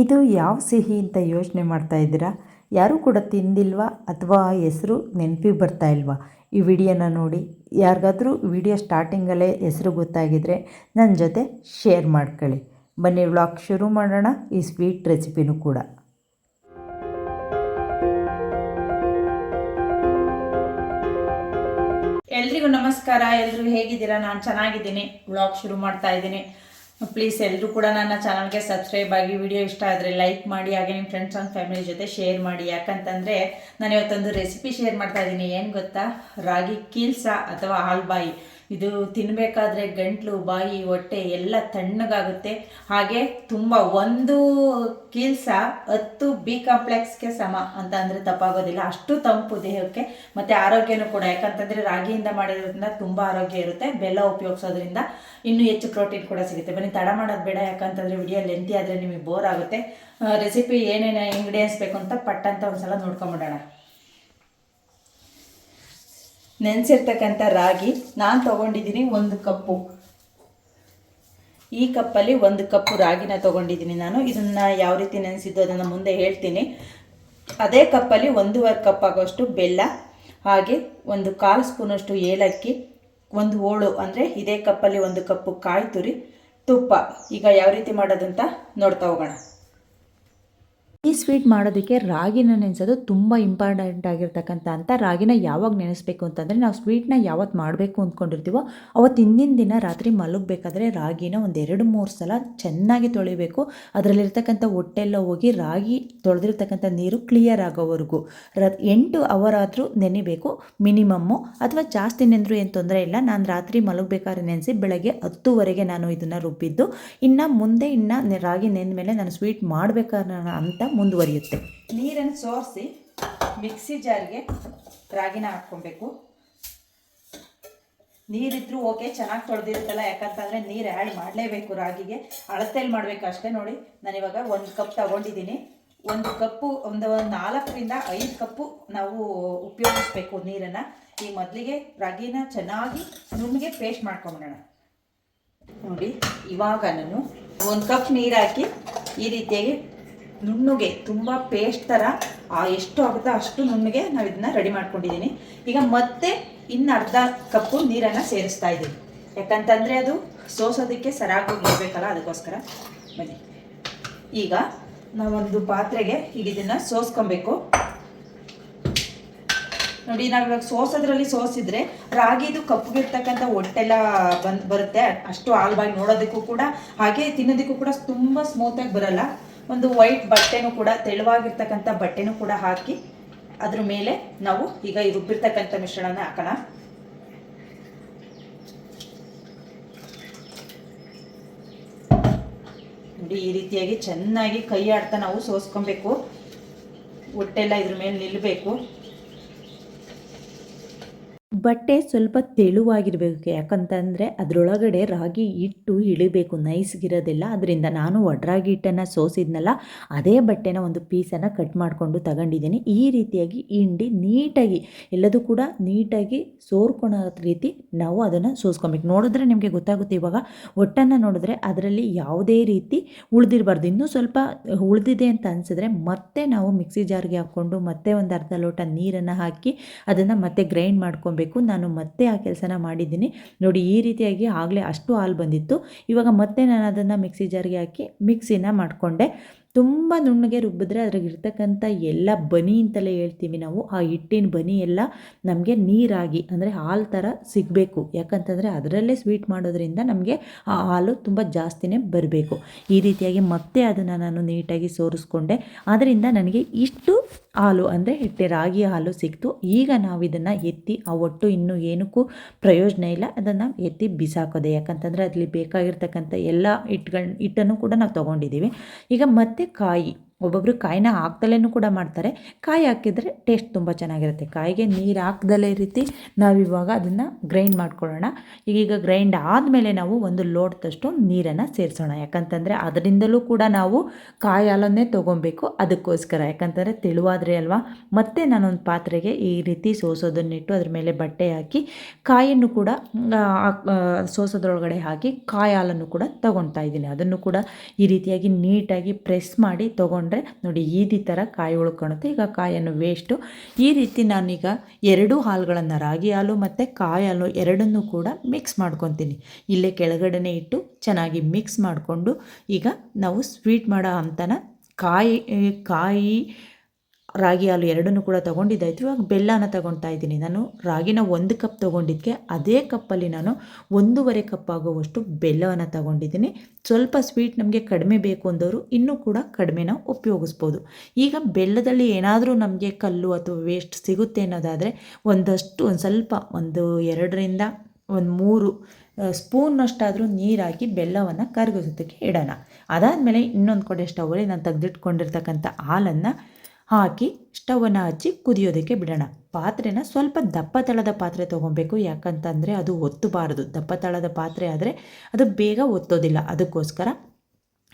ಇದು ಯಾವ ಸಿಹಿ ಅಂತ ಯೋಚನೆ ಮಾಡ್ತಾ ಇದ್ದೀರಾ? ಯಾರೂ ಕೂಡ ತಿಂದಿಲ್ವಾ? ಅಥವಾ ಹೆಸರು ನೆನಪಿಗೆ ಬರ್ತಾ ಇಲ್ವಾ? ಈ ವಿಡಿಯೋನ ನೋಡಿ. ಯಾರಿಗಾದರೂ ವಿಡಿಯೋ ಸ್ಟಾರ್ಟಿಂಗಲ್ಲೇ ಹೆಸರು ಗೊತ್ತಾಗಿದ್ದರೆ ನನ್ನ ಜೊತೆ ಶೇರ್ ಮಾಡ್ಕೊಳ್ಳಿ. ಬನ್ನಿ ವ್ಲಾಗ್ ಶುರು ಮಾಡೋಣ. ಈ ಸ್ವೀಟ್ ರೆಸಿಪಿನೂ ಕೂಡ. ಎಲ್ರಿಗೂ ನಮಸ್ಕಾರ. ಎಲ್ಲರೂ ಹೇಗಿದ್ದೀರಾ? ನಾನು ಚೆನ್ನಾಗಿದ್ದೀನಿ. ವ್ಲಾಗ್ ಶುರು ಮಾಡ್ತಾ ಇದ್ದೀನಿ. ಪ್ಲೀಸ್ ಎಲ್ಲರೂ ಕೂಡ ನನ್ನ ಚಾನಲ್ಗೆ ಸಬ್ಸ್ಕ್ರೈಬ್ ಆಗಿ ವಿಡಿಯೋ ಇಷ್ಟ ಆದರೆ ಲೈಕ್ ಮಾಡಿ, ಹಾಗೆ ನಿಮ್ಮ ಫ್ರೆಂಡ್ಸ್ ಆ್ಯಂಡ್ ಫ್ಯಾಮಿಲಿ ಜೊತೆ ಶೇರ್ ಮಾಡಿ. ಯಾಕಂತಂದರೆ ನಾನು ಇವತ್ತೊಂದು ರೆಸಿಪಿ ಶೇರ್ ಮಾಡ್ತಾ ಇದ್ದೀನಿ. ಏನು ಗೊತ್ತಾ? ರಾಗಿ ಕೀಲ್ಸ ಅಥವಾ ಹಾಲ್ಬಾಯಿ? ಇದು ತಿನ್ನಬೇಕಾದ್ರೆ ಗಂಟ್ಲು, ಬಾಯಿ, ಹೊಟ್ಟೆ ಎಲ್ಲ ತಣ್ಣಗಾಗುತ್ತೆ. ಹಾಗೆ ತುಂಬ ಒಂದು ಕೀಲ್ಸ ಹತ್ತು ಬಿ ಕಾಂಪ್ಲೆಕ್ಸ್ಗೆ ಸಮ ಅಂತ ಅಂದರೆ ತಪ್ಪಾಗೋದಿಲ್ಲ. ಅಷ್ಟು ತಂಪು ದೇಹಕ್ಕೆ ಮತ್ತು ಆರೋಗ್ಯನೂ ಕೂಡ. ಯಾಕಂತಂದರೆ ರಾಗಿಯಿಂದ ಮಾಡಿರೋದ್ರಿಂದ ತುಂಬ ಆರೋಗ್ಯ ಇರುತ್ತೆ, ಬೆಲ್ಲ ಉಪಯೋಗಿಸೋದ್ರಿಂದ ಇನ್ನೂ ಹೆಚ್ಚು ಪ್ರೋಟೀನ್ ಕೂಡ ಸಿಗುತ್ತೆ. ಬನ್ನಿ, ತಡ ಮಾಡೋದು ಬೇಡ. ಯಾಕಂತಂದರೆ ವಿಡಿಯೋ ಲೆಂತಿ ಆದರೆ ನಿಮಗೆ ಬೋರ್ ಆಗುತ್ತೆ. ರೆಸಿಪಿ ಏನೇನು ಇಂಗ್ರೀಡಿಯೆಂಟ್ಸ್ ಬೇಕು ಅಂತ ಪಟ್ಟಂತ ಒಂದ್ಸಲ ನೋಡ್ಕೊಂಬಿಡೋಣ. ನೆನೆಸಿರ್ತಕ್ಕಂಥ ರಾಗಿ ನಾನು ತೊಗೊಂಡಿದ್ದೀನಿ ಒಂದು ಕಪ್ಪು. ಈ ಕಪ್ಪಲ್ಲಿ ಒಂದು ಕಪ್ಪು ರಾಗಿನ ತೊಗೊಂಡಿದ್ದೀನಿ ನಾನು. ಇದನ್ನು ಯಾವ ರೀತಿ ನೆನೆಸಿದ್ದು ಅದನ್ನು ಮುಂದೆ ಹೇಳ್ತೀನಿ. ಅದೇ ಕಪ್ಪಲ್ಲಿ ಒಂದೂವರೆ ಕಪ್ ಆಗೋಷ್ಟು ಬೆಲ್ಲ, ಹಾಗೆ ಒಂದು ಕಾಲು ಸ್ಪೂನಷ್ಟು ಏಲಕ್ಕಿ, ಒಂದು ಹೋಳು ಅಂದರೆ ಇದೇ ಕಪ್ಪಲ್ಲಿ ಒಂದು ಕಪ್ಪು ಕಾಯಿ ತುರಿ ತುಪ್ಪ. ಈಗ ಯಾವ ರೀತಿ ಮಾಡೋದಂತ ನೋಡ್ತಾ ಹೋಗೋಣ. ಈ ಸ್ವೀಟ್ ಮಾಡೋದಕ್ಕೆ ರಾಗಿನ ನೆನೆಸೋದು ತುಂಬ ಇಂಪಾರ್ಟೆಂಟ್ ಆಗಿರ್ತಕ್ಕಂಥ ಅಂತ ರಾಗಿನ ಯಾವಾಗ ನೆನೆಸ್ಬೇಕು ಅಂತಂದರೆ ನಾವು ಸ್ವೀಟ್ನ ಯಾವತ್ತು ಮಾಡಬೇಕು ಅಂದ್ಕೊಂಡಿರ್ತೀವೋ ಅವತ್ತು ಹಿಂದಿನ ದಿನ ರಾತ್ರಿ ಮಲಗಬೇಕಾದ್ರೆ ರಾಗಿನ ಒಂದು ಎರಡು ಮೂರು ಸಲ ಚೆನ್ನಾಗಿ ತೊಳಿಬೇಕು. ಅದರಲ್ಲಿರ್ತಕ್ಕಂಥ ಹೊಟ್ಟೆಲ್ಲ ಹೋಗಿ ರಾಗಿ ತೊಳೆದಿರ್ತಕ್ಕಂಥ ನೀರು ಕ್ಲಿಯರ್ ಆಗೋವರೆಗೂ. ರ ಎಂಟು ಅವರ್ ಆದರೂ ನೆನಿಬೇಕು. ಮಿನಿಮಮ್ಮು. ಅಥವಾ ಜಾಸ್ತಿ ನೆಂದರು ಏನು ತೊಂದರೆ ಇಲ್ಲ. ನಾನು ರಾತ್ರಿ ಮಲಗಬೇಕಾದ್ರೆ ನೆನೆಸಿ ಬೆಳಗ್ಗೆ ಹತ್ತುವರೆಗೆ ನಾನು ಇದನ್ನು ರುಬ್ಬಿದ್ದು. ಇನ್ನು ಮುಂದೆ ಇನ್ನು ರಾಗಿ ನೆಂದ ಮೇಲೆ ನಾನು ಸ್ವೀಟ್ ಮಾಡಬೇಕಾದ್ರೆ ಅಂತ ಮುಂದುವರಿಯುತ್ತೆ. ನೀರನ್ನು ಸೋರಿಸಿ ಮಿಕ್ಸಿ ಜಾರಿಗೆ ರಾಗಿನ ಹಾಕ್ಕೊಬೇಕು. ನೀರಿದ್ರೂ ಓಕೆ, ಚೆನ್ನಾಗಿ ತೊಳೆದಿರುತ್ತಲ್ಲ, ಯಾಕಂತಂದರೆ ನೀರು ಆ್ಯಡ್ ಮಾಡಲೇಬೇಕು ರಾಗಿಗೆ. ಅಳತೆಯಲ್ಲಿ ಮಾಡಬೇಕು ಅಷ್ಟೇ ನೋಡಿ. ನಾನಿವಾಗ ಒಂದು ಕಪ್ ತಗೊಂಡಿದ್ದೀನಿ. ಒಂದು ಕಪ್ಪು, ಒಂದು ನಾಲ್ಕರಿಂದ ಐದು ಕಪ್ಪು ನಾವು ಉಪಯೋಗಿಸ್ಬೇಕು ನೀರನ್ನು. ಈ ಮೊದಲಿಗೆ ರಾಗಿನ ಚೆನ್ನಾಗಿ ನುಣ್ಣಗೆ ಪೇಸ್ಟ್ ಮಾಡ್ಕೊಂಬಿಡೋಣ. ನೋಡಿ, ಇವಾಗ ನಾನು ಒಂದು ಕಪ್ ನೀರು ಹಾಕಿ ಈ ರೀತಿಯಾಗಿ ನುಣ್ಣಗೆ, ತುಂಬ ಪೇಸ್ಟ್ ಥರ ಎಷ್ಟು ಆಗುತ್ತೋ ಅಷ್ಟು ನುಣ್ಣುಗೆ ನಾವು ಇದನ್ನ ರೆಡಿ ಮಾಡ್ಕೊಂಡಿದ್ದೀನಿ ಈಗ ಮತ್ತೆ ಇನ್ನು ಅರ್ಧ ಕಪ್ಪು ನೀರನ್ನು ಸೇರಿಸ್ತಾ ಇದ್ದೀನಿ ಯಾಕಂತಂದರೆ ಅದು ಸೋಸೋದಕ್ಕೆ ಸರಾಗಿ ಇರಬೇಕಲ್ಲ ಅದಕ್ಕೋಸ್ಕರ. ಬನ್ನಿ. ಈಗ ನಾವೊಂದು ಪಾತ್ರೆಗೆ ಈಗ ಇದನ್ನು ಸೋಸ್ಕೊಬೇಕು. ನೋಡಿ, ನಾವು ಸೋಸೋದ್ರಲ್ಲಿ ಸೋಸಿದ್ರೆ ರಾಗಿದು ಕಪ್ಪಗಿರ್ತಕ್ಕಂಥ ಹೊಟ್ಟೆಲ್ಲ ಬಂದು ಬರುತ್ತೆ. ಅಷ್ಟು ಹಾಲ್ಬಾಗಿ ನೋಡೋದಕ್ಕೂ ಕೂಡ, ಹಾಗೆ ತಿನ್ನೋದಕ್ಕೂ ಕೂಡ ತುಂಬ ಸ್ಮೂತಾಗಿ ಬರಲ್ಲ. ಒಂದು ವೈಟ್ ಬಟ್ಟೆನೂ ಕೂಡ ತೆಳುವಾಗಿರ್ತಕ್ಕಂಥ ಬಟ್ಟೆನೂ ಕೂಡ ಹಾಕಿ ಅದ್ರ ಮೇಲೆ ನಾವು ಈಗ ಈ ರುಬ್ಬಿರ್ತಕ್ಕಂಥ ಮಿಶ್ರಣನ ಹಾಕೋಣ. ನೋಡಿ, ಈ ರೀತಿಯಾಗಿ ಚೆನ್ನಾಗಿ ಕೈ ಆಡ್ತಾ ನಾವು ಸೋಸ್ಕೊಬೇಕು. ಹೊಟ್ಟೆಲ್ಲ ಇದ್ರ ಮೇಲೆ ನಿಲ್ಲಬೇಕು ಬಟ್ಟೆ ಸ್ವಲ್ಪ ತೆಳುವಾಗಿರಬೇಕು. ಯಾಕಂತಂದರೆ ಅದರೊಳಗಡೆ ರಾಗಿ ಹಿಟ್ಟು ಇಳಿಬೇಕು. ನೈಸ್ಗಿರೋದಿಲ್ಲ ಅದರಿಂದ ನಾನು ಒಡ್ರಾಗಿ ಹಿಟ್ಟನ್ನು ಸೋಸಿದ್ನಲ್ಲ, ಅದೇ ಬಟ್ಟೆನ ಒಂದು ಪೀಸನ್ನು ಕಟ್ ಮಾಡಿಕೊಂಡು ತಗೊಂಡಿದ್ದೀನಿ. ಈ ರೀತಿಯಾಗಿ ಹಿಂಡಿ ನೀಟಾಗಿ, ಎಲ್ಲದೂ ಕೂಡ ನೀಟಾಗಿ ಸೋರ್ಕೊಳೋ ರೀತಿ ನಾವು ಅದನ್ನು ಸೋಸ್ಕೊಬೇಕು. ನೋಡಿದ್ರೆ ನಿಮಗೆ ಗೊತ್ತಾಗುತ್ತೆ ಇವಾಗ. ಒಟ್ಟನ್ನು ನೋಡಿದ್ರೆ ಅದರಲ್ಲಿ ಯಾವುದೇ ರೀತಿ ಉಳಿದಿರಬಾರ್ದು. ಇನ್ನೂ ಸ್ವಲ್ಪ ಉಳಿದಿದೆ ಅಂತ ಅನಿಸಿದ್ರೆ ಮತ್ತೆ ನಾವು ಮಿಕ್ಸಿ ಜಾರ್ಗೆ ಹಾಕ್ಕೊಂಡು ಮತ್ತೆ ಒಂದು ಅರ್ಧ ಲೋಟ ನೀರನ್ನು ಹಾಕಿ ಅದನ್ನು ಮತ್ತೆ ಗ್ರೈಂಡ್ ಮಾಡ್ಕೊಬೇಕು. ನಾನು ಮತ್ತೆ ಆ ಕೆಲಸನ ಮಾಡಿದ್ದೀನಿ. ನೋಡಿ, ಈ ರೀತಿಯಾಗಿ ಆಗಲೇ ಅಷ್ಟು ಹಾಲು ಬಂದಿತ್ತು. ಇವಾಗ ಮತ್ತೆ ನಾನು ಅದನ್ನು ಮಿಕ್ಸಿ ಜಾರ್ಗೆ ಹಾಕಿ ಮಿಕ್ಸಿನ ಮಾಡಿಕೊಂಡೆ. ತುಂಬ ನುಣ್ಣಗೆ ರುಬ್ಬಿದ್ರೆ ಅದ್ರಾಗ ಇರ್ತಕ್ಕಂಥ ಎಲ್ಲ ಬನಿ ಅಂತಲೇ ಹೇಳ್ತೀವಿ ನಾವು. ಆ ಹಿಟ್ಟಿನ ಬನಿ ಎಲ್ಲ ನಮಗೆ ನೀರಾಗಿ, ಅಂದರೆ ಹಾಲು ಥರ ಸಿಗಬೇಕು. ಯಾಕಂತಂದರೆ ಅದರಲ್ಲೇ ಸ್ವೀಟ್ ಮಾಡೋದ್ರಿಂದ ನಮಗೆ ಆ ಹಾಲು ತುಂಬ ಜಾಸ್ತಿನೇ ಬರಬೇಕು. ಈ ರೀತಿಯಾಗಿ ಮತ್ತೆ ಅದನ್ನು ನಾನು ನೀಟಾಗಿ ಸೋರಿಸ್ಕೊಂಡೆ. ಆದ್ದರಿಂದ ನನಗೆ ಇಷ್ಟು ಹಾಲು ಅಂದರೆ ಹಿಟ್ಟೆ, ರಾಗಿ ಹಾಲು ಸಿಕ್ತು. ಈಗ ನಾವು ಇದನ್ನು ಎತ್ತಿ, ಆ ಒಟ್ಟು ಇನ್ನೂ ಏನಕ್ಕೂ ಪ್ರಯೋಜನ ಇಲ್ಲ. ಅದನ್ನು ಎತ್ತಿ ಬಿಸಾಕೋದೆ. ಯಾಕಂತಂದರೆ ಅದರಲ್ಲಿ ಬೇಕಾಗಿರ್ತಕ್ಕಂಥ ಎಲ್ಲ ಹಿಟ್ಟುಗಳ ಹಿಟ್ಟನ್ನು ಕೂಡ ನಾವು ತೊಗೊಂಡಿದ್ದೀವಿ. ಈಗ ಮತ್ತೆ ಕಾಯಿ. ಒಬ್ಬೊಬ್ಬರು ಕಾಯಿನ ಹಾಕ್ದಲೇ ಕೂಡ ಮಾಡ್ತಾರೆ. ಕಾಯಿ ಹಾಕಿದರೆ ಟೇಸ್ಟ್ ತುಂಬ ಚೆನ್ನಾಗಿರುತ್ತೆ. ಕಾಯಿಗೆ ನೀರು ಹಾಕ್ದಲೇ ರೀತಿ ನಾವಿವಾಗ ಅದನ್ನು ಗ್ರೈಂಡ್ ಮಾಡ್ಕೊಳ್ಳೋಣ. ಈಗೀಗ ಗ್ರೈಂಡ್ ಆದಮೇಲೆ ನಾವು ಒಂದು ಲೋಟದಷ್ಟು ನೀರನ್ನು ಸೇರಿಸೋಣ. ಯಾಕಂತಂದರೆ ಅದರಿಂದಲೂ ಕೂಡ ನಾವು ಕಾಯಿ ಹಾಲನ್ನೇ ತೊಗೊಬೇಕು ಅದಕ್ಕೋಸ್ಕರ. ಯಾಕಂತಂದರೆ ತೆಳುವಾದರೆ ಅಲ್ವಾ? ಮತ್ತೆ ನಾನೊಂದು ಪಾತ್ರೆಗೆ ಈ ರೀತಿ ಸೋಸೋದನ್ನಿಟ್ಟು ಅದ್ರ ಮೇಲೆ ಬಟ್ಟೆ ಹಾಕಿ ಕಾಯನ್ನು ಕೂಡ ಸೋಸೋದ್ರೊಳಗಡೆ ಹಾಕಿ ಕಾಯಿ ಹಾಲನ್ನು ಕೂಡ ತೊಗೊಳ್ತಾ ಇದ್ದೀನಿ. ಅದನ್ನು ಕೂಡ ಈ ರೀತಿಯಾಗಿ ನೀಟಾಗಿ ಪ್ರೆಸ್ ಮಾಡಿ ತೊಗೊಂಡ್ರೆ ನೋಡಿ ಈ ಥರ ಕಾಯಿ ಉಳ್ಕೊಳುತ್ತೆ ಈಗ ಕಾಯನ್ನು ವೇಸ್ಟು ಈ ರೀತಿ ನಾನೀಗ ಎರಡೂ ಹಾಲುಗಳನ್ನು ರಾಗಿ ಹಾಲು ಮತ್ತು ಕಾಯಿ ಹಾಲು ಎರಡನ್ನೂ ಕೂಡ ಮಿಕ್ಸ್ ಮಾಡ್ಕೊತೀನಿ. ಇಲ್ಲೇ ಕೆಳಗಡೆನೇ ಇಟ್ಟು ಚೆನ್ನಾಗಿ ಮಿಕ್ಸ್ ಮಾಡಿಕೊಂಡು ಈಗ ನಾವು ಸ್ವೀಟ್ ಮಾಡೋ ಅಂತನ ಕಾಯಿ ಕಾಯಿ ರಾಗಿ ಹಾಲು ಎರಡನ್ನೂ ಕೂಡ ತೊಗೊಂಡಿದ್ದಾಯ್ತು. ಇವಾಗ ಬೆಲ್ಲನ ತಗೊಳ್ತಾ ಇದ್ದೀನಿ. ನಾನು ರಾಗಿನ ಒಂದು ಕಪ್ ತೊಗೊಂಡಿದ್ದಕ್ಕೆ ಅದೇ ಕಪ್ಪಲ್ಲಿ ನಾನು ಒಂದೂವರೆ ಕಪ್ ಆಗುವಷ್ಟು ಬೆಲ್ಲವನ್ನು ತಗೊಂಡಿದ್ದೀನಿ. ಸ್ವಲ್ಪ ಸ್ವೀಟ್ ನಮಗೆ ಕಡಿಮೆ ಬೇಕು ಅಂದವರು ಇನ್ನೂ ಕೂಡ ಕಡಿಮೆನ ಉಪಯೋಗಿಸ್ಬೋದು. ಈಗ ಬೆಲ್ಲದಲ್ಲಿ ಏನಾದರೂ ನಮಗೆ ಕಲ್ಲು ಅಥವಾ ವೇಸ್ಟ್ ಸಿಗುತ್ತೆ ಅನ್ನೋದಾದರೆ ಒಂದಷ್ಟು, ಒಂದು ಸ್ವಲ್ಪ, ಒಂದು ಎರಡರಿಂದ ಒಂದು ಮೂರು ಸ್ಪೂನ್ನಷ್ಟಾದರೂ ನೀರಾಕಿ ಬೆಲ್ಲವನ್ನು ಕರಗಿಸೋದಕ್ಕೆ ಇಡೋಣ. ಅದಾದಮೇಲೆ ಇನ್ನೊಂದು ಕಡೆ ಸ್ಟವಲ್ಲಿ ನಾನು ತೆಗೆದಿಟ್ಕೊಂಡಿರ್ತಕ್ಕಂಥ ಹಾಲನ್ನು ಹಾಕಿ ಸ್ಟವನ್ನು ಹಚ್ಚಿ ಕುದಿಯೋದಕ್ಕೆ ಬಿಡೋಣ. ಪಾತ್ರೆನ ಸ್ವಲ್ಪ ದಪ್ಪ ತಳದ ಪಾತ್ರೆ ತೊಗೊಬೇಕು. ಯಾಕಂತಂದರೆ ಅದು ಒತ್ತಬಾರದು. ದಪ್ಪ ತಳದ ಪಾತ್ರೆ ಆದರೆ ಅದು ಬೇಗ ಒತ್ತೋದಿಲ್ಲ. ಅದಕ್ಕೋಸ್ಕರ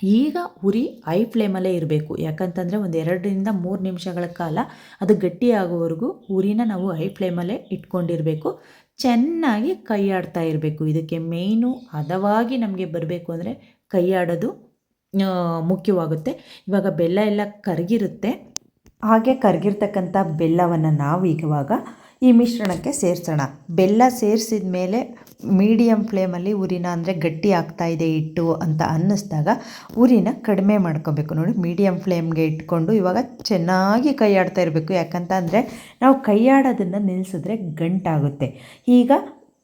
ಈಗ ಉರಿ ಹೈ ಫ್ಲೇಮಲ್ಲೇ ಇರಬೇಕು. ಯಾಕಂತಂದರೆ ಒಂದು ಎರಡರಿಂದ ಮೂರು ನಿಮಿಷಗಳ ಕಾಲ ಅದು ಗಟ್ಟಿಯಾಗುವವರೆಗೂ ಉರಿನ ನಾವು ಹೈ ಫ್ಲೇಮಲ್ಲೇ ಇಟ್ಕೊಂಡಿರಬೇಕು. ಚೆನ್ನಾಗಿ ಕೈಯಾಡ್ತಾ ಇರಬೇಕು. ಇದಕ್ಕೆ ಮೇಯ್ನು ಹದವಾಗಿ ನಮಗೆ ಬರಬೇಕು ಅಂದರೆ ಕೈಯಾಡೋದು ಮುಖ್ಯವಾಗುತ್ತೆ. ಇವಾಗ ಬೆಲ್ಲ ಎಲ್ಲ ಕರಗಿರುತ್ತೆ. ಹಾಗೆ ಕರಗಿರ್ತಕ್ಕಂಥ ಬೆಲ್ಲವನ್ನು ನಾವು ಇವಾಗ ಈ ಮಿಶ್ರಣಕ್ಕೆ ಸೇರಿಸೋಣ. ಬೆಲ್ಲ ಸೇರಿಸಿದ ಮೇಲೆ ಮೀಡಿಯಮ್ ಫ್ಲೇಮಲ್ಲಿ ಉರಿನ ಅಂದರೆ ಗಟ್ಟಿ ಆಗ್ತಾ ಇದೆ ಇಟ್ಟು ಅಂತ ಅನ್ನಿಸ್ದಾಗ ಉರಿನ ಕಡಿಮೆ ಮಾಡ್ಕೋಬೇಕು. ನೋಡಿ ಮೀಡಿಯಮ್ ಫ್ಲೇಮ್ಗೆ ಇಟ್ಕೊಂಡು ಇವಾಗ ಚೆನ್ನಾಗಿ ಕೈಯಾಡ್ತಾ ಇರಬೇಕು. ಯಾಕಂತ ಅಂದರೆ ನಾವು ಕೈಯಾಡೋದನ್ನು ನಿಲ್ಲಿಸಿದ್ರೆ ಗಂಟಾಗುತ್ತೆ. ಈಗ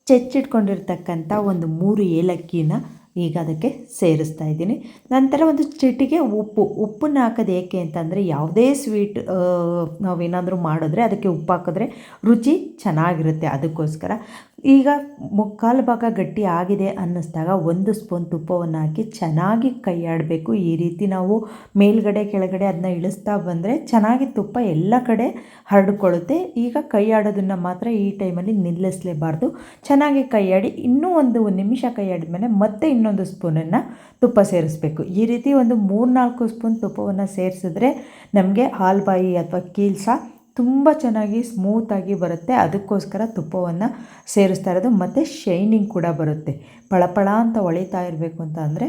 ಚೆಚ್ಚಿಟ್ಕೊಂಡಿರ್ತಕ್ಕಂಥ ಒಂದು ಮೂರು ಏಲಕ್ಕಿನ ಈಗ ಅದಕ್ಕೆ ಸೇರಿಸ್ತಾ ಇದ್ದೀನಿ. ನಂತರ ಒಂದು ಚಿಟಿಗೆ ಉಪ್ಪು. ಉಪ್ಪನ್ನ ಹಾಕೋದು ಏಕೆ ಅಂತಂದರೆ ಯಾವುದೇ ಸ್ವೀಟ್ ನಾವೇನಾದರೂ ಮಾಡಿದ್ರೆ ಅದಕ್ಕೆ ಉಪ್ಪು ಹಾಕಿದ್ರೆ ರುಚಿ ಚೆನ್ನಾಗಿರುತ್ತೆ ಅದಕ್ಕೋಸ್ಕರ. ಈಗ ಮುಕ್ಕಾಲು ಭಾಗ ಗಟ್ಟಿ ಆಗಿದೆ ಅನ್ನಿಸ್ದಾಗ ಒಂದು ಸ್ಪೂನ್ ತುಪ್ಪವನ್ನು ಹಾಕಿ ಚೆನ್ನಾಗಿ ಕೈಯಾಡಬೇಕು. ಈ ರೀತಿ ನಾವು ಮೇಲ್ಗಡೆ ಕೆಳಗಡೆ ಅದನ್ನ ಇಳಿಸ್ತಾ ಬಂದರೆ ಚೆನ್ನಾಗಿ ತುಪ್ಪ ಎಲ್ಲ ಕಡೆ ಹರಡ್ಕೊಳ್ಳುತ್ತೆ. ಈಗ ಕೈಯಾಡೋದನ್ನು ಮಾತ್ರ ಈ ಟೈಮಲ್ಲಿ ನಿಲ್ಲಿಸಲೇಬಾರ್ದು. ಚೆನ್ನಾಗಿ ಕೈಯಾಡಿ ಇನ್ನೂ ಒಂದು ನಿಮಿಷ ಕೈಯಾಡಿದ್ಮೇಲೆ ಮತ್ತೆ ಇನ್ನೊಂದು ಸ್ಪೂನನ್ನು ತುಪ್ಪ ಸೇರಿಸ್ಬೇಕು. ಈ ರೀತಿ ಒಂದು ಮೂರ್ನಾಲ್ಕು ಸ್ಪೂನ್ ತುಪ್ಪವನ್ನು ಸೇರಿಸಿದ್ರೆ ನಮಗೆ ಹಾಲ್ಬಾಯಿ ಅಥವಾ ಕೀಲ್ಸ ತುಂಬ ಚೆನ್ನಾಗಿ ಸ್ಮೂತಾಗಿ ಬರುತ್ತೆ. ಅದಕ್ಕೋಸ್ಕರ ತುಪ್ಪವನ್ನು ಸೇರಿಸ್ತಾ ಇರೋದು. ಮತ್ತು ಶೈನಿಂಗ್ ಕೂಡ ಬರುತ್ತೆ. ಪಳಪಳ ಅಂತ ಹೊಳಿತಾ ಇರಬೇಕು ಅಂತ ಅಂದರೆ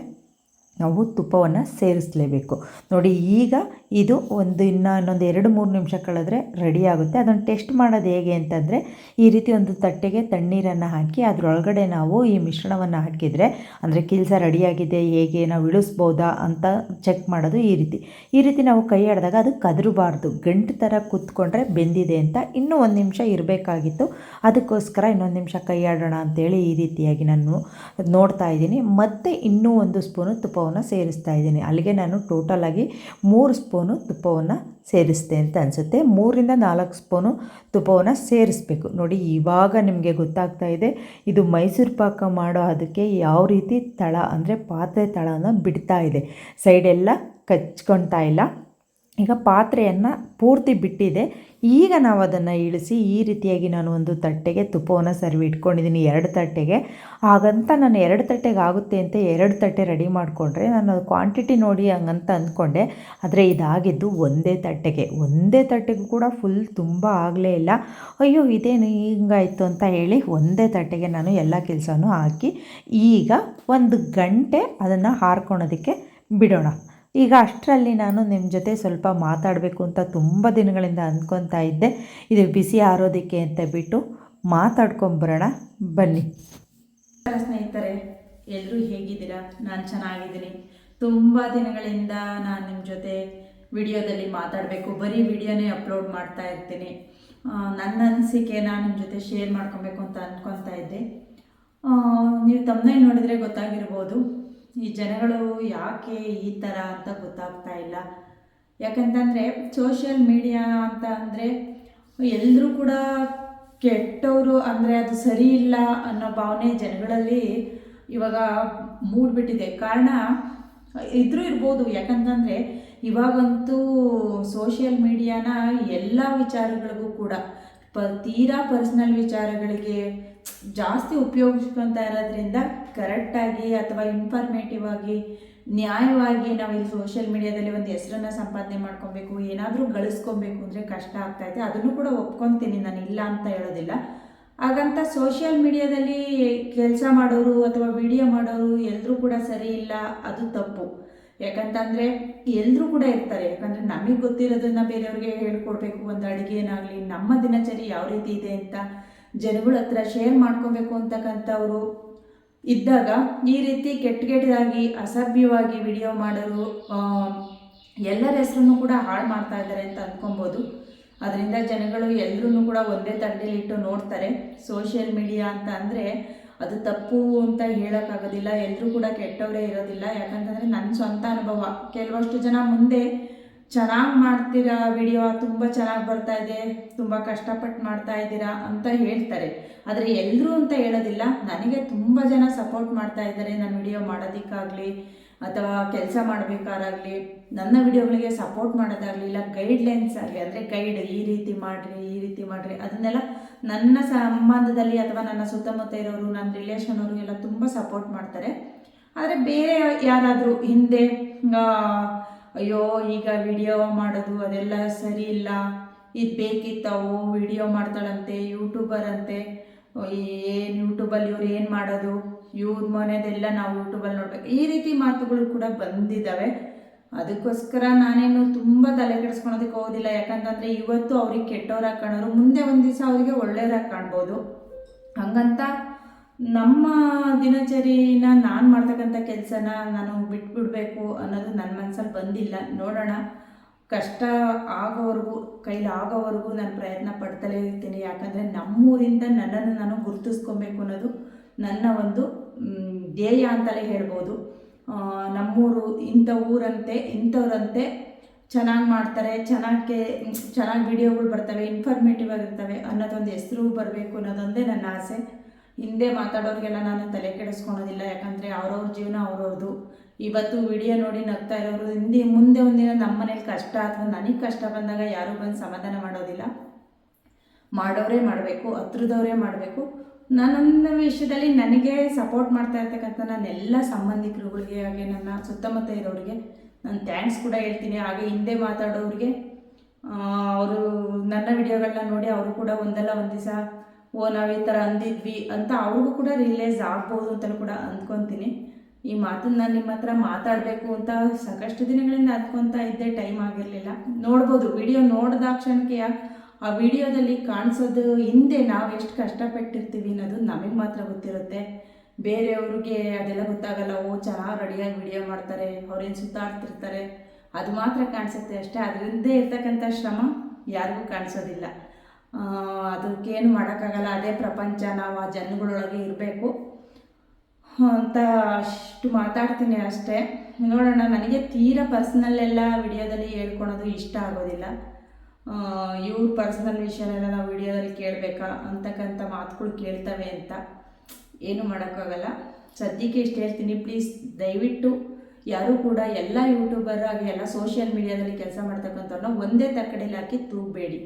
ನಾವು ತುಪ್ಪವನ್ನು ಸೇರಿಸಲೇಬೇಕು. ನೋಡಿ, ಈಗ ಇದು ಒಂದು ಇನ್ನು ಇನ್ನೊಂದು ಎರಡು, ಮೂರು ನಿಮಿಷ ಕಳೆದ್ರೆ ರೆಡಿ ಆಗುತ್ತೆ. ಅದನ್ನು ಟೆಸ್ಟ್ ಮಾಡೋದು ಹೇಗೆ ಅಂತಂದರೆ, ಈ ರೀತಿ ಒಂದು ತಟ್ಟೆಗೆ ತಣ್ಣೀರನ್ನು ಹಾಕಿ ಅದರೊಳಗಡೆ ನಾವು ಈ ಮಿಶ್ರಣವನ್ನು ಹಾಕಿದರೆ, ಅಂದರೆ ಕೆಲಸ ರೆಡಿಯಾಗಿದೆ, ಹೇಗೆ ನಾವು ಇಳಿಸ್ಬೋದಾ ಅಂತ ಚೆಕ್ ಮಾಡೋದು ಈ ರೀತಿ. ಈ ರೀತಿ ನಾವು ಕೈ ಆಡಿದಾಗ ಅದು ಕದರಬಾರ್ದು. ಗಂಟು ಥರ ಕೂತ್ಕೊಂಡ್ರೆ ಬೆಂದಿದೆ ಅಂತ ಇನ್ನೂ ಒಂದು ನಿಮಿಷ ಇರಬೇಕಾಗಿತ್ತು. ಅದಕ್ಕೋಸ್ಕರ ಇನ್ನೊಂದು ನಿಮಿಷ ಕೈ ಆಡೋಣ ಅಂತೇಳಿ ಈ ರೀತಿಯಾಗಿ ನಾನು ನೋಡ್ತಾ ಇದ್ದೀನಿ. ಮತ್ತು ಇನ್ನೂ ಒಂದು ಸ್ಪೂನು ತುಪ್ಪವನ್ನು ಸೇರಿಸ್ತಾ ಇದ್ದೀನಿ. ಅಲ್ಲಿಗೆ ನಾನು ಟೋಟಲಾಗಿ ಮೂರು ಸ್ಪೂನು ತುಪ್ಪವನ್ನು ಸೇರಿಸ್ದೆ ಅಂತ ಅನಿಸುತ್ತೆ. ಮೂರಿಂದ ನಾಲ್ಕು ಸ್ಪೂನು ತುಪ್ಪವನ್ನು ಸೇರಿಸ್ಬೇಕು. ನೋಡಿ, ಇವಾಗ ನಿಮಗೆ ಗೊತ್ತಾಗ್ತಾ ಇದೆ, ಇದು ಮೈಸೂರು ಪಾಕ ಮಾಡೋ ಅದಕ್ಕೆ ಯಾವ ರೀತಿ ತಳ ಅಂದರೆ ಪಾತ್ರೆ ತಳನ ಬಿಡ್ತಾ ಇದೆ. ಸೈಡೆಲ್ಲ ಕಚ್ಕೊಳ್ತಾ ಇಲ್ಲ. ಈಗ ಪಾತ್ರೆಯನ್ನು ಪೂರ್ತಿ ಬಿಟ್ಟಿದೆ. ಈಗ ನಾವು ಅದನ್ನು ಇಳಿಸಿ ಈ ರೀತಿಯಾಗಿ ನಾನು ಒಂದು ತಟ್ಟೆಗೆ ತುಪ್ಪವನ್ನು ಸರ್ವಿ ಇಟ್ಕೊಂಡಿದ್ದೀನಿ, ಎರಡು ತಟ್ಟೆಗೆ. ಹಾಗಂತ ನಾನು ಎರಡು ತಟ್ಟೆಗೆ ಆಗುತ್ತೆ ಅಂತ ಎರಡು ತಟ್ಟೆ ರೆಡಿ ಮಾಡಿಕೊಂಡ್ರೆ ನಾನು ಕ್ವಾಂಟಿಟಿ ನೋಡಿ ಹಂಗಂತ ಅಂದ್ಕೊಂಡೆ. ಆದರೆ ಇದಾಗಿದ್ದು ಒಂದೇ ತಟ್ಟೆಗೆ. ಒಂದೇ ತಟ್ಟೆಗೂ ಕೂಡ ಫುಲ್ ತುಂಬ ಆಗಲೇ ಇಲ್ಲ. ಅಯ್ಯೋ, ಇದೇನು ಹಿಂಗಾಯಿತು ಅಂತ ಹೇಳಿ ಒಂದೇ ತಟ್ಟೆಗೆ ನಾನು ಎಲ್ಲ ಕೆಲಸನೂ ಹಾಕಿ ಈಗ ಒಂದು ಗಂಟೆ ಅದನ್ನು ಹಾರ್ಕೊಳೋದಕ್ಕೆ ಬಿಡೋಣ. ಈಗ ಅಷ್ಟರಲ್ಲಿ ನಾನು ನಿಮ್ಮ ಜೊತೆ ಸ್ವಲ್ಪ ಮಾತಾಡಬೇಕು ಅಂತ ತುಂಬ ದಿನಗಳಿಂದ ಅಂದ್ಕೊತಾ ಇದ್ದೆ. ಇದು ಬಿಸಿ ಆರೋದಕ್ಕೆ ಅಂತ ಬಿಟ್ಟು ಮಾತಾಡ್ಕೊಂಬರೋಣ ಬನ್ನಿ. ಸ್ನೇಹಿತರೆ ಎಲ್ಲರೂ ಹೇಗಿದ್ದೀರಾ? ನಾನು ಚೆನ್ನಾಗಿದ್ದೀನಿ. ತುಂಬ ದಿನಗಳಿಂದ ನಾನು ನಿಮ್ಮ ಜೊತೆ ವಿಡಿಯೋದಲ್ಲಿ ಮಾತಾಡಬೇಕು. ಬರೀ ವಿಡಿಯೋನೇ ಅಪ್ಲೋಡ್ ಮಾಡ್ತಾ ಇರ್ತೀನಿ. ನನ್ನ ಅನಿಸಿಕೆ ನಾನು ನಿಮ್ಮ ಜೊತೆ ಶೇರ್ ಮಾಡ್ಕೊಬೇಕು ಅಂತ ಅಂದ್ಕೊತಾ ಇದ್ದೆ. ನೀವು ತಮ್ಮನೇ ನೋಡಿದರೆ ಗೊತ್ತಾಗಿರ್ಬೋದು. ಈ ಜನಗಳು ಯಾಕೆ ಈ ಥರ ಅಂತ ಗೊತ್ತಾಗ್ತಾ ಇಲ್ಲ. ಯಾಕಂತಂದರೆ ಸೋಷಿಯಲ್ ಮೀಡಿಯಾ ಅಂತ ಅಂದರೆ ಎಲ್ಲರೂ ಕೂಡ ಕೆಟ್ಟವರು ಅಂದರೆ ಅದು ಸರಿ ಇಲ್ಲ ಅನ್ನೋ ಭಾವನೆ ಜನಗಳಲ್ಲಿ ಇವಾಗ ಮೂಡ್ಬಿಟ್ಟಿದೆ. ಕಾರಣ ಇದ್ರೂ ಇರ್ಬೋದು. ಯಾಕಂತಂದರೆ ಇವಾಗಂತೂ ಸೋಷಿಯಲ್ ಮೀಡಿಯಾನ ಎಲ್ಲ ವಿಚಾರಗಳಿಗೂ ಕೂಡ ಪ, ತೀರಾ ಪರ್ಸ್ನಲ್ ವಿಚಾರಗಳಿಗೆ ಜಾಸ್ತಿ ಉಪಯೋಗಿಸ್ಕೊತಾ ಇರೋದ್ರಿಂದ ಕರೆಕ್ಟಾಗಿ ಅಥವಾ ಇನ್ಫಾರ್ಮೇಟಿವ್ ಆಗಿ, ನ್ಯಾಯವಾಗಿ ನಾವು ಇಲ್ಲಿ ಸೋಷಿಯಲ್ ಮೀಡಿಯಾದಲ್ಲಿ ಒಂದು ಹೆಸರನ್ನು ಸಂಪಾದನೆ ಮಾಡ್ಕೊಬೇಕು, ಏನಾದರೂ ಗಳಿಸ್ಕೊಬೇಕು ಅಂದರೆ ಕಷ್ಟ ಆಗ್ತೈತೆ ಅದನ್ನು ಕೂಡ ಒಪ್ಕೊತೀನಿ, ನಾನು ಇಲ್ಲ ಅಂತ ಹೇಳೋದಿಲ್ಲ. ಹಾಗಂತ ಸೋಷಿಯಲ್ ಮೀಡಿಯಾದಲ್ಲಿ ಕೆಲಸ ಮಾಡೋರು ಅಥವಾ ವಿಡಿಯೋ ಮಾಡೋರು ಎಲ್ಲರೂ ಕೂಡ ಸರಿ ಇಲ್ಲ, ಅದು ತಪ್ಪು. ಯಾಕಂತಂದರೆ ಎಲ್ಲರೂ ಕೂಡ ಇರ್ತಾರೆ. ಯಾಕಂದರೆ ನಮಗೆ ಗೊತ್ತಿರೋದನ್ನ ಬೇರೆಯವ್ರಿಗೆ ಹೇಳ್ಕೊಡ್ಬೇಕು, ಒಂದು ಅಡುಗೆನಾಗಲಿ, ನಮ್ಮ ದಿನಚರಿ ಯಾವ ರೀತಿ ಇದೆ ಅಂತ ಜನಗಳ ಹತ್ರ ಶೇರ್ ಮಾಡ್ಕೊಬೇಕು ಅಂತಕ್ಕಂಥವ್ರು ಇದ್ದಾಗ ಈ ರೀತಿ ಕೆಟ್ಟ ಕೆಟ್ಟದಾಗಿ ಅಸಭ್ಯವಾಗಿ ವಿಡಿಯೋ ಮಾಡೋರು ಎಲ್ಲರ ಹೆಸರನ್ನು ಕೂಡ ಹಾಳು ಮಾಡ್ತಾ ಇದ್ದಾರೆ ಅಂತ ಅಂದ್ಕೊಬೋದು ಅದರಿಂದ ಜನಗಳು ಎಲ್ಲರೂ ಕೂಡ ಒಂದೇ ತಂಡೇಲಿಟ್ಟು ನೋಡ್ತಾರೆ. ಸೋಷಿಯಲ್ ಮೀಡಿಯಾ ಅಂತ ಅಂದರೆ ಅದು ತಪ್ಪು ಅಂತ ಹೇಳೋಕ್ಕಾಗೋದಿಲ್ಲ. ಎಲ್ಲರೂ ಕೂಡ ಕೆಟ್ಟವರೇ ಇರೋದಿಲ್ಲ. ಯಾಕಂತಂದರೆ ನನ್ನ ಸ್ವಂತ ಅನುಭವ. ಕೆಲವಷ್ಟು ಜನ ಮುಂದೆ ಚೆನ್ನಾಗಿ ಮಾಡ್ತೀರಾ ವಿಡಿಯೋ? ತುಂಬ ಚೆನ್ನಾಗಿ ಬರ್ತಾ ಇದೆ. ತುಂಬ ಕಷ್ಟಪಟ್ಟು ಮಾಡ್ತಾ ಇದ್ದೀರಾ ಅಂತ ಹೇಳ್ತಾರೆ. ಆದರೆ ಎಲ್ಲರೂ ಅಂತ ಹೇಳೋದಿಲ್ಲ. ನನಗೆ ತುಂಬ ಜನ ಸಪೋರ್ಟ್ ಮಾಡ್ತಾ ಇದ್ದಾರೆ ನಾನು ವಿಡಿಯೋ ಮಾಡೋದಕ್ಕಾಗಲಿ ಅಥವಾ ಕೆಲಸ ಮಾಡಬೇಕಾರಾಗಲಿ. ನನ್ನ ವಿಡಿಯೋಗಳಿಗೆ ಸಪೋರ್ಟ್ ಮಾಡೋದಾಗಲಿ ಇಲ್ಲ ಗೈಡ್ಲೈನ್ಸ್ ಆಗಲಿ. ಅಂದರೆ ಗೈಡ್ ಈ ರೀತಿ ಮಾಡಿರಿ, ಈ ರೀತಿ ಮಾಡಿರಿ. ಅದನ್ನೆಲ್ಲ ನನ್ನ ಸಂಬಂಧದಲ್ಲಿ ಅಥವಾ ನನ್ನ ಸುತ್ತಮುತ್ತ ಇರೋರು ನನ್ನ ರಿಲೇಷನ್ ಅವರು ಎಲ್ಲ ತುಂಬ ಸಪೋರ್ಟ್ ಮಾಡ್ತಾರೆ. ಆದರೆ ಬೇರೆ ಯಾರಾದರೂ ಹಿಂದೆ ಅಯ್ಯೋ, ಈಗ ವಿಡಿಯೋ ಮಾಡೋದು ಅದೆಲ್ಲ ಸರಿ ಇಲ್ಲ. ಇದು ಬೇಕಿತ್ತವು ವಿಡಿಯೋ ಮಾಡ್ತಾಳಂತೆ ಯೂಟ್ಯೂಬರ್ ಅಂತೆ ಏನು ಯೂಟ್ಯೂಬಲ್ಲಿ ಇವ್ರು ಏನು ಮಾಡೋದು? ಇವ್ರ ಮನೆಯದೆಲ್ಲ ನಾವು ಯೂಟ್ಯೂಬಲ್ಲಿ ನೋಡ್ಬೇಕು. ಈ ರೀತಿ ಮಾತುಗಳು ಕೂಡ ಬಂದಿದ್ದಾವೆ ಅದಕ್ಕೋಸ್ಕರ ನಾನೇನು ತುಂಬ ತಲೆ ಕೆಡಿಸ್ಕೊಳೋದಕ್ಕೆ ಹೋಗೋದಿಲ್ಲ. ಯಾಕಂತಂದರೆ ಇವತ್ತು ಅವ್ರಿಗೆ ಕೆಟ್ಟವ್ರಾಗಿ ಕಾಣೋರು. ಮುಂದೆ ಒಂದು ದಿವಸ ಅವರಿಗೆ ಒಳ್ಳೆಯವ್ರಾಗಿ ಕಾಣ್ಬೋದು. ಹಂಗಂತ ನಮ್ಮ ದಿನಚರಿನ ನಾನು ಮಾಡ್ತಕ್ಕಂಥ ಕೆಲಸನ ನಾನು ಬಿಟ್ಬಿಡ್ಬೇಕು ಅನ್ನೋದು ನನ್ನ ಮನಸ್ಸಲ್ಲಿ ಬಂದಿಲ್ಲ. ನೋಡೋಣ. ಕಷ್ಟ ಆಗೋವರೆಗೂ, ಕೈಲಿ ಆಗೋವರೆಗೂ ನಾನು ಪ್ರಯತ್ನ ಪಡ್ತಲೇ ಇರ್ತೀನಿ. ಯಾಕಂದರೆ ನಮ್ಮೂರಿಂದ ನನ್ನನ್ನು ನಾನು ಗುರುತಿಸ್ಕೊಬೇಕು ಅನ್ನೋದು ನನ್ನ ಒಂದು ಧ್ಯೇಯ ಅಂತಲೇ ಹೇಳ್ಬೋದು. ನಮ್ಮೂರು ಇಂಥ ಊರಂತೆ, ಇಂಥವ್ರಂತೆ ಚೆನ್ನಾಗಿ ಮಾಡ್ತಾರೆ, ಚೆನ್ನಾಗಿ ಚೆನ್ನಾಗಿ ವಿಡಿಯೋಗಳು ಬರ್ತವೆ ಇನ್ಫಾರ್ಮೇಟಿವ್ ಆಗಿರ್ತವೆ ಅನ್ನೋದೊಂದು ಹೆಸರು ಬರಬೇಕು ಅನ್ನೋದೊಂದೇ ನನ್ನ ಆಸೆ. ಹಿಂದೆ ಮಾತಾಡೋರಿಗೆಲ್ಲ ನಾನು ತಲೆ ಕೆಡಿಸ್ಕೊಳೋದಿಲ್ಲ ಯಾಕಂದರೆ ಅವ್ರವ್ರ ಜೀವನ ಅವ್ರವ್ರದ್ದು. ಇವತ್ತು ವಿಡಿಯೋ ನೋಡಿ ನಗ್ತಾ ಇರೋರು, ಹಿಂದೆ ಮುಂದೆ ಒಂದಿನ ನಮ್ಮ ಮನೇಲಿ ಕಷ್ಟ ಅಥವಾ ನನಗೆ ಕಷ್ಟ ಬಂದಾಗ ಯಾರೂ ಬಂದು ಸಮಾಧಾನ ಮಾಡೋದಿಲ್ಲ. ಮಾಡೋರೇ ಮಾಡಬೇಕು, ಹತ್ರದವರೇ ಮಾಡಬೇಕು. ನನ್ನ ವಿಷಯದಲ್ಲಿ ನನಗೆ ಸಪೋರ್ಟ್ ಮಾಡ್ತಾ ಇರ್ತಕ್ಕಂಥ ನನ್ನ ಎಲ್ಲ ಸಂಬಂಧಿಕರುಗಳಿಗೆ ಹಾಗೆ ನನ್ನ ಸುತ್ತಮುತ್ತ ಇರೋರಿಗೆ ನಾನು ಥ್ಯಾಂಕ್ಸ್ ಕೂಡ ಹೇಳ್ತೀನಿ. ಹಾಗೆ ಹಿಂದೆ ಮಾತಾಡೋರಿಗೆ ಅವರು ನನ್ನ ವಿಡಿಯೋಗಳನ್ನ ನೋಡಿ ಅವರು ಕೂಡ ಒಂದಲ್ಲ ಒಂದು ದಿವಸ ಓ, ನಾವು ಈ ಥರ ಅಂದಿದ್ವಿ ಅಂತ ಅವ್ರಿಗೂ ಕೂಡ ರಿಯಲೈಸ್ ಆಗ್ಬೋದು ಅಂತಲೂ ಕೂಡ ಅಂದ್ಕೊತೀನಿ. ಈ ಮಾತನ್ನು ನಾನು ನಿಮ್ಮ ಹತ್ರ ಮಾತಾಡಬೇಕು ಅಂತ ಸಾಕಷ್ಟು ದಿನಗಳಿಂದ ಅಂದ್ಕೊತಾ ಇದ್ದೆ ಟೈಮ್ ಆಗಿರಲಿಲ್ಲ. ನೋಡ್ಬೋದು ವಿಡಿಯೋ ನೋಡಿದಾಕ್ಷಣಕ್ಕೆ ಆ ವಿಡಿಯೋದಲ್ಲಿ ಕಾಣಿಸೋದು ಹಿಂದೆ ನಾವು ಎಷ್ಟು ಕಷ್ಟಪಟ್ಟಿರ್ತೀವಿ ಅನ್ನೋದು ನಮಗೆ ಮಾತ್ರ ಗೊತ್ತಿರುತ್ತೆ. ಬೇರೆಯವ್ರಿಗೆ ಅದೆಲ್ಲ ಗೊತ್ತಾಗಲ್ಲ, ಓ, ಚೆನ್ನಾಗಿ ರೆಡಿಯಾಗಿ ವಿಡಿಯೋ ಮಾಡ್ತಾರೆ, ಅವ್ರೇನು ಸುತ್ತಾಡ್ತಿರ್ತಾರೆ. ಅದು ಮಾತ್ರ ಕಾಣಿಸುತ್ತೆ ಅಷ್ಟೇ. ಅದರಿಂದ ಇರ್ತಕ್ಕಂಥ ಶ್ರಮ ಯಾರಿಗೂ ಕಾಣಿಸೋದಿಲ್ಲ. ಅದಕ್ಕೇನು ಮಾಡೋಕ್ಕಾಗಲ್ಲ. ಅದೇ ಪ್ರಪಂಚ, ನಾವು ಆ ಜನಗಳೊಳಗೆ ಇರಬೇಕು. ಅಂತ ಅಷ್ಟು ಮಾತಾಡ್ತೀನಿ ಅಷ್ಟೇ. ನೋಡೋಣ, ನನಗೆ ತೀರಾ ಪರ್ಸ್ನಲ್ಲೆಲ್ಲ ವಿಡಿಯೋದಲ್ಲಿ ಹೇಳ್ಕೊಳೋದು ಇಷ್ಟ ಆಗೋದಿಲ್ಲ. ಇವ್ರ ಪರ್ಸ್ನಲ್ ವಿಷಯನೆಲ್ಲ ನಾವು ವಿಡಿಯೋದಲ್ಲಿ ಕೇಳಬೇಕಾ? ಅಂತಕ್ಕಂಥ ಮಾತುಗಳು ಕೇಳ್ತವೆ ಅಂತ. ಏನು ಮಾಡೋಕ್ಕಾಗಲ್ಲ. ಸದ್ಯಕ್ಕೆ ಇಷ್ಟು ಹೇಳ್ತೀನಿ ಪ್ಲೀಸ್ ದಯವಿಟ್ಟು ಯಾರೂ ಕೂಡ ಎಲ್ಲ ಯೂಟ್ಯೂಬರ್ ಆಗಿ ಎಲ್ಲ ಸೋಷಿಯಲ್ ಮೀಡಿಯಾದಲ್ಲಿ ಕೆಲಸ ಮಾಡ್ತಕ್ಕಂಥವ್ರನ್ನ ಒಂದೇ ತಕ್ಕಡಿಲಿ ಹಾಕಿ ತೂಗಬೇಡಿ.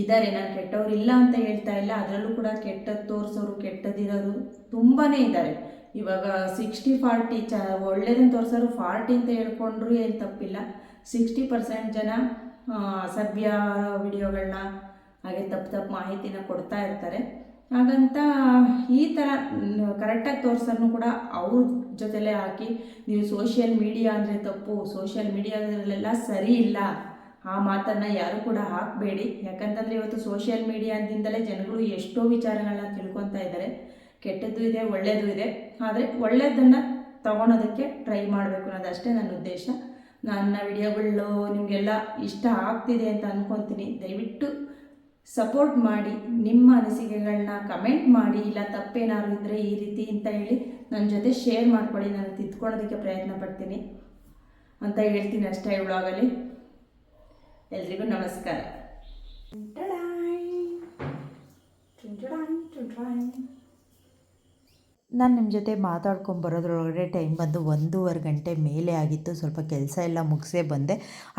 ಇದ್ದಾರೆ ನಾನು ಕೆಟ್ಟವ್ರು ಇಲ್ಲ ಅಂತ ಹೇಳ್ತಾ ಇಲ್ಲ, ಅದರಲ್ಲೂ ಕೂಡ ಕೆಟ್ಟದ್ದು ತೋರಿಸೋರು, ಕೆಟ್ಟದಿರೋರು ತುಂಬಾ ಇದ್ದಾರೆ ಇವಾಗ ಸಿಕ್ಸ್ಟಿ ಫಾರ್ಟಿ ಚ ಒಳ್ಳೇದನ್ನು ತೋರಿಸೋರು ಫಾರ್ಟಿ ಅಂತ ಹೇಳ್ಕೊಂಡ್ರು ಏನು ತಪ್ಪಿಲ್ಲ. ಸಿಕ್ಸ್ಟಿ ಪರ್ಸೆಂಟ್ ಜನ ಸಭ್ಯ ವಿಡಿಯೋಗಳನ್ನ ಹಾಗೆ ತಪ್ಪು ತಪ್ಪು ಮಾಹಿತಿನ ಕೊಡ್ತಾ ಇರ್ತಾರೆ. ಹಾಗಂತ ಈ ಥರ ಕರೆಕ್ಟಾಗಿ ತೋರಿಸೋನು ಕೂಡ ಅವ್ರ ಜೊತೆಲೇ ಹಾಕಿ, ನೀವು ಸೋಷಿಯಲ್ ಮೀಡಿಯಾ ಅಂದರೆ ತಪ್ಪು ಸೋಷಿಯಲ್ ಮೀಡಿಯಾದಲ್ಲೆಲ್ಲ ಸರಿ ಇಲ್ಲ. ಆ ಮಾತನ್ನು ಯಾರು ಕೂಡ ಹಾಕಬೇಡಿ. ಯಾಕಂತಂದರೆ ಇವತ್ತು ಸೋಷಿಯಲ್ ಮೀಡಿಯಾದಿಂದಲೇ ಜನಗಳು ಎಷ್ಟೋ ವಿಚಾರಗಳನ್ನ ತಿಳ್ಕೊತಾ ಇದ್ದಾರೆ. ಕೆಟ್ಟದ್ದು ಇದೆ ಒಳ್ಳೆಯದು ಇದೆ. ಆದರೆ ಒಳ್ಳೆಯದನ್ನು ತಗೊಳೋದಕ್ಕೆ ಟ್ರೈ ಮಾಡಬೇಕು ಅನ್ನೋದಷ್ಟೇ ನನ್ನ ಉದ್ದೇಶ. ನನ್ನ ವಿಡಿಯೋಗಳು ನಿಮಗೆಲ್ಲ ಇಷ್ಟ ಆಗ್ತಿದೆ ಅಂತ ಅಂದ್ಕೊತೀನಿ ದಯವಿಟ್ಟು ಸಪೋರ್ಟ್ ಮಾಡಿ, ನಿಮ್ಮ ಅನಿಸಿಕೆಗಳನ್ನ ಕಮೆಂಟ್ ಮಾಡಿ, ಇಲ್ಲ ತಪ್ಪೇನಾದ್ರು ಇದ್ದರೆ ಈ ರೀತಿ ಅಂತ ಹೇಳಿ ನನ್ನ ಜೊತೆ ಶೇರ್ ಮಾಡ್ಕೊಳ್ಳಿ ನಾನು ತಿದ್ಕೊಳ್ಳೋದಕ್ಕೆ ಪ್ರಯತ್ನ ಪಡ್ತೀನಿ ಅಂತ ಹೇಳ್ತೀನಿ ಅಷ್ಟೇ ಈ ವ್ಲಾಗಲ್ಲಿ ಎಲ್ರಿಗೂ ನಮಸ್ಕಾರ. ನಾನು ನಿಮ್ಮ ಜೊತೆ ಮಾತಾಡ್ಕೊಂಡು ಬರೋದ್ರೊಳಗಡೆ ಟೈಮ್ ಬಂದು ಒಂದೂವರೆ ಗಂಟೆ ಮೇಲೆ ಆಗಿತ್ತು. ಸ್ವಲ್ಪ ಕೆಲಸ ಎಲ್ಲ ಮುಗಿಸೇ ಬಂದೆ.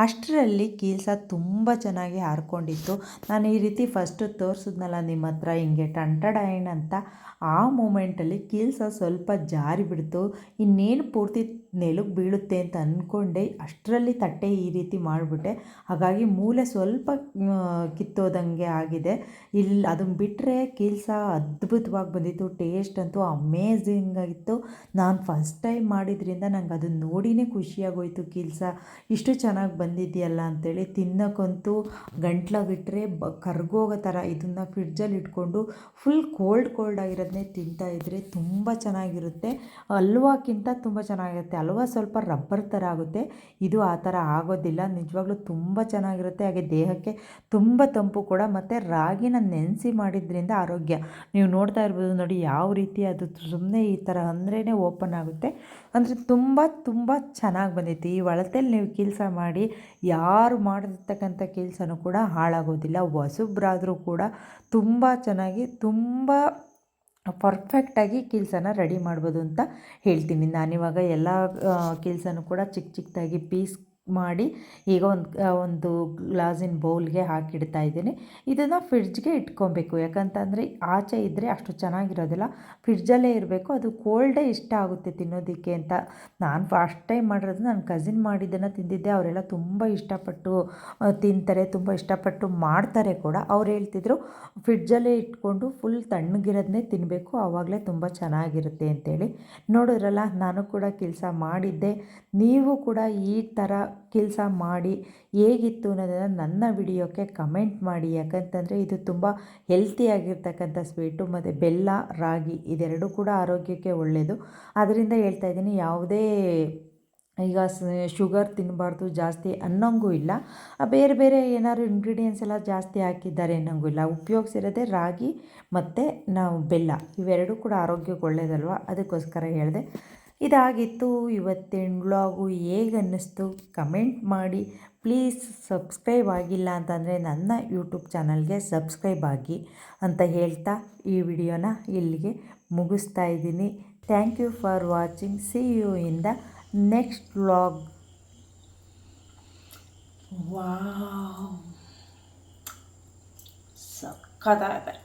ಅಷ್ಟರಲ್ಲಿ ಕೀಲ್ಸ ತುಂಬ ಚೆನ್ನಾಗಿ ಹಾರ್ಕೊಂಡಿತ್ತು ನಾನು ಈ ರೀತಿ ಫಸ್ಟು ತೋರಿಸಿದ್ನಲ್ಲ ನಿಮ್ಮ ಹತ್ರ ಹಿಂಗೆ ಟಂಟಡೈನ್ ಅಂತ, ಆ ಮೂಮೆಂಟಲ್ಲಿ ಕೀಲ್ಸ ಸ್ವಲ್ಪ ಜಾರಿ ಬಿಡ್ತು. ಇನ್ನೇನು ಪೂರ್ತಿ ನೆಲಕ್ಕೆ ಬೀಳುತ್ತೆ ಅಂತ ಅಂದ್ಕೊಂಡೆ ಅಷ್ಟರಲ್ಲಿ ತಟ್ಟೆ ಈ ರೀತಿ ಮಾಡಿಬಿಟ್ಟೆ. ಹಾಗಾಗಿ ಮೂಲೆ ಸ್ವಲ್ಪ ಕಿತ್ತೋದಂಗೆ ಆಗಿದೆ. ಇಲ್ಲಿ ಅದನ್ನು ಬಿಟ್ಟರೆ ಕೀಲ್ಸ ಅದ್ಭುತವಾಗಿ ಬಂದಿತ್ತು. ಟೇಸ್ಟ್ ಅಂತೂ ಅಮೇಝಿಂಗ್ ಆಗಿತ್ತು. ನಾನು ಫಸ್ಟ್ ಟೈಮ್ ಮಾಡಿದ್ರಿಂದ ನಂಗೆ ಅದನ್ನು ನೋಡಿನೇ ಖುಷಿಯಾಗೋಯ್ತು. ಕೆಲಸ, ಇಷ್ಟು ಚೆನ್ನಾಗಿ ಬಂದಿದೆಯಲ್ಲ ಅಂತೇಳಿ ತಿನ್ನೋಕ್ಕಂತೂ ಗಂಟ್ಲಾಗಿಟ್ಟರೆ ಬ, ಕರ್ಗೋಗೋ ಥರ ಇದನ್ನು ಫ್ರಿಡ್ಜಲ್ಲಿ ಇಟ್ಕೊಂಡು ಫುಲ್ ಕೋಲ್ಡ್ ಕೋಲ್ಡ್ ಆಗಿರೋದನ್ನೇ ತಿಂತಾ ಇದ್ರೆ ತುಂಬ ಚೆನ್ನಾಗಿರುತ್ತೆ. ಹಲ್ವಾಕ್ಕಿಂತ ತುಂಬ ಚೆನ್ನಾಗಿರುತ್ತೆ. ಹಲ್ವಾ ಸ್ವಲ್ಪ ರಬ್ಬರ್ ಥರ ಆಗುತ್ತೆ. ಇದು ಆ ಥರ ಆಗೋದಿಲ್ಲ. ನಿಜವಾಗ್ಲೂ ತುಂಬ ಚೆನ್ನಾಗಿರುತ್ತೆ. ಹಾಗೆ ದೇಹಕ್ಕೆ ತುಂಬ ತಂಪು ಕೂಡ. ಮತ್ತು ರಾಗಿನ ನೆನೆಸಿ ಮಾಡಿದ್ರಿಂದ ಆರೋಗ್ಯ. ನೀವು ನೋಡ್ತಾ ಇರ್ಬೋದು ನೋಡಿ ಯಾವ ರೀತಿ ಅದು ಸುಮ್ಮನೆ ಈ ಥರ ಅಂದ್ರೇ ಓಪನ್ ಆಗುತ್ತೆ. ಅಂದರೆ ತುಂಬ ತುಂಬ ಚೆನ್ನಾಗಿ ಬಂದಿತ್ತು. ಈ ಒಳತೆಯಲ್ಲಿ ನೀವು ಕೆಲಸ ಮಾಡಿ, ಯಾರು ಮಾಡಿರ್ತಕ್ಕಂಥ ಕೆಲಸನೂ ಕೂಡ ಹಾಳಾಗೋದಿಲ್ಲ. ಹೊಸಬ್ರಾದರೂ ಕೂಡ ತುಂಬ ಚೆನ್ನಾಗಿ, ತುಂಬ ಪರ್ಫೆಕ್ಟಾಗಿ ಕೀಲ್ಸನ ರೆಡಿ ಮಾಡ್ಬೋದು ಅಂತ ಹೇಳ್ತೀನಿ. ನಾನಿವಾಗ ಎಲ್ಲ ಕೆಲಸನೂ ಕೂಡ ಚಿಕ್ಕ ಚಿಕ್ಕದಾಗಿ ಪೀಸ್ ಮಾಡಿ ಈಗ ಒಂದು ಒಂದು ಗ್ಲಾಸಿನ ಬೌಲ್ಗೆ ಹಾಕಿಡ್ತಾ ಇದ್ದೀನಿ. ಇದನ್ನು ಫ್ರಿಡ್ಜ್ಗೆ ಇಟ್ಕೊಬೇಕು. ಯಾಕಂತಂದರೆ ಆಚೆ ಇದ್ದರೆ ಅಷ್ಟು ಚೆನ್ನಾಗಿರೋದಿಲ್ಲ. ಫ್ರಿಡ್ಜಲ್ಲೇ ಇರಬೇಕು. ಅದು ಕೋಲ್ಡೇ ಇಷ್ಟ ಆಗುತ್ತೆ ತಿನ್ನೋದಕ್ಕೆ ಅಂತ. ನಾನು ಫಸ್ಟ್ ಟೈಮ್ ಮಾಡಿರೋದು ನನ್ನ ಕಸಿನ್ ಮಾಡಿದ್ದನ್ನು ತಿಂದಿದ್ದೆ. ಅವರೆಲ್ಲ ತುಂಬ ಇಷ್ಟಪಟ್ಟು ತಿಂತಾರೆ, ತುಂಬ ಇಷ್ಟಪಟ್ಟು ಮಾಡ್ತಾರೆ ಕೂಡ. ಅವ್ರು ಹೇಳ್ತಿದ್ರು ಫ್ರಿಡ್ಜಲ್ಲೇ ಇಟ್ಕೊಂಡು ಫುಲ್ ತಣ್ಣಗಿರೋದನ್ನೇ ತಿನ್ನಬೇಕು ಆವಾಗಲೇ ತುಂಬ ಚೆನ್ನಾಗಿರುತ್ತೆ ಅಂತೇಳಿ. ನೋಡಿದ್ರಲ್ಲ, ನಾನು ಕೂಡ ಕೆಲಸ ಮಾಡಿದ್ದೆ. ನೀವು ಕೂಡ ಈ ಥರ ಕೆಲಸ ಮಾಡಿ ಹೇಗಿತ್ತು ಅನ್ನೋದನ್ನು ನನ್ನ ವಿಡಿಯೋಕ್ಕೆ ಕಮೆಂಟ್ ಮಾಡಿ. ಯಾಕಂತಂದರೆ ಇದು ತುಂಬ ಹೆಲ್ತಿಯಾಗಿರ್ತಕ್ಕಂಥ ಸ್ವೀಟು ಮತ್ತು ಬೆಲ್ಲ, ರಾಗಿ ಇದೆರಡೂ ಕೂಡ ಆರೋಗ್ಯಕ್ಕೆ ಒಳ್ಳೆಯದು ಅದರಿಂದ ಹೇಳ್ತಾ ಇದ್ದೀನಿ, ಯಾವುದೇ ಈಗ ಶುಗರ್ ತಿನ್ನಬಾರ್ದು ಜಾಸ್ತಿ ಅನ್ನೋಂಗೂ ಇಲ್ಲ. ಬೇರೆ ಬೇರೆ ಏನಾದ್ರು ಇಂಗ್ರೀಡಿಯೆಂಟ್ಸ್ ಎಲ್ಲ ಜಾಸ್ತಿ ಹಾಕಿದ್ದಾರೆ ಅನ್ನೋಂಗೂ ಇಲ್ಲ. ಉಪಯೋಗಿಸಿರೋದೇ ರಾಗಿ ಮತ್ತು ನಾವು ಬೆಲ್ಲ. ಇವೆರಡೂ ಕೂಡ ಆರೋಗ್ಯಕ್ಕೆ ಒಳ್ಳೆಯದಲ್ವ ಅದಕ್ಕೋಸ್ಕರ ಹೇಳಿದೆ. ಇದಾಗಿತ್ತು. ಇವತ್ತಿನ ವ್ಲಾಗು ಹೇಗೆ ಅನ್ನಿಸ್ತು ಕಮೆಂಟ್ ಮಾಡಿ. ಪ್ಲೀಸ್ ಸಬ್ಸ್ಕ್ರೈಬ್ ಆಗಿಲ್ಲ ಅಂತಂದರೆ ನನ್ನ ಯೂಟ್ಯೂಬ್ ಚಾನಲ್ಗೆ ಸಬ್ಸ್ಕ್ರೈಬ್ ಆಗಿ ಅಂತ ಹೇಳ್ತಾ ಈ ವಿಡಿಯೋನ ಇಲ್ಲಿಗೆ ಮುಗಿಸ್ತಾ ಇದ್ದೀನಿ. Thank you for watching. See you in the next vlog. ವಾ ಸಕ್ಕತ್ತಾಗಿದೆ